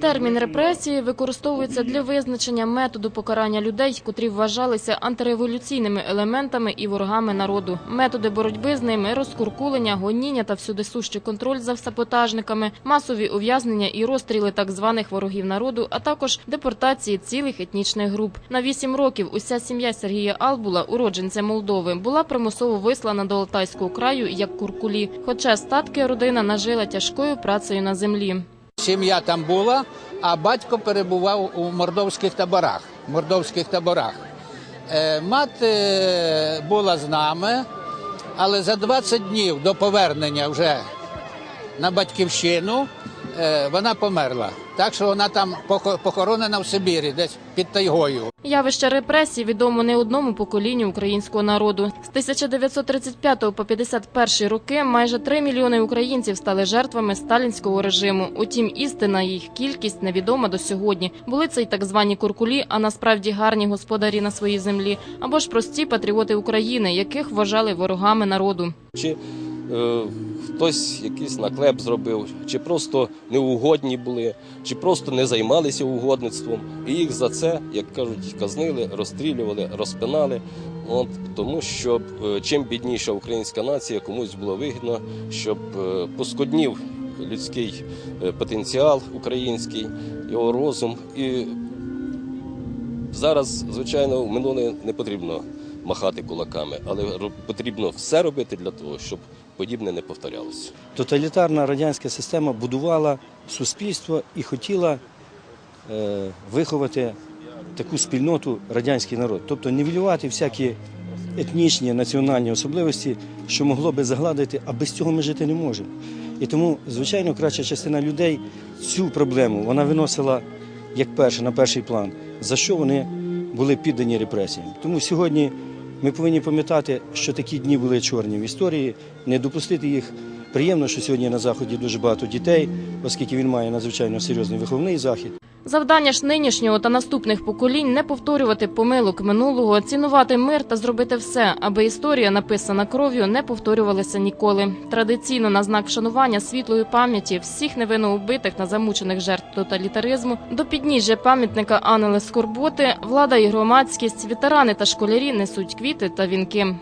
Термін репресії використовується для визначення методу покарання людей, котрі вважалися антиреволюційними елементами і ворогами народу. Методи боротьби з ними розкуркулення, гоніння та всюдисущий контроль за саботажниками, масові ув'язнення і розстріли так званих ворогів народу, а також депортації цілих етнічних груп. На вісім років уся сім'я Сергія Албула, уродженця Молдови, була примусово вислана до Алтайського краю як куркулі. Хоча статки родина нажила тяжкою працею на землі. Сім'я там була, а батько перебував у мордовських таборах. Мордовських таборах. Е, Мати е, була з нами, але за 20 днів до повернення вже на батьківщину вона померла. Так що вона там похо- похоронена в Сибірі, десь під тайгою. Явище репресій відомо не одному поколінню українського народу. З 1935 по 51 роки майже 3 мільйони українців стали жертвами сталінського режиму. Утім, істинна їх кількість невідома до сьогодні. Були це й так звані куркулі, а насправді гарні господарі на своїй землі, або ж прості патріоти України, яких вважали ворогами народу. чи е, хтось якийсь наклеп зробив, чи просто неугодні були, чи просто не займалися угодництвом, і їх за це, як кажуть, казнили, розстрілювали, розпинали. От тому, щоб е, чим бідніша українська нація, комусь було вигідно, щоб е, поскуднів людський е, потенціал український, його розум. І зараз, звичайно, в минуле не потрібно махати кулаками, але потрібно все робити для того, щоб подібне не повторялося. Тоталітарна радянська система будувала суспільство і хотіла е, виховати таку спільноту радянський народ, тобто нівелювати всякі етнічні національні особливості, що могло би загладити, а без цього ми жити не можемо. І тому, звичайно, краща частина людей цю проблему вона виносила як перше на перший план, за що вони були піддані репресіям. Тому сьогодні ми повинні пам'ятати, що такі дні були чорні в історії, не допустити їх. Приємно, що сьогодні на заході дуже багато дітей, оскільки він має надзвичайно серйозний виховний захід. Завдання ж нинішнього та наступних поколінь не повторювати помилок минулого, цінувати мир та зробити все, аби історія, написана кров'ю, не повторювалася ніколи. Традиційно на знак вшанування світлої пам'яті всіх невинно убитих та замучених жертв тоталітаризму до підніжжя пам'ятника Анели Скорботи, влада і громадськість, ветерани та школярі несуть квіти та вінки.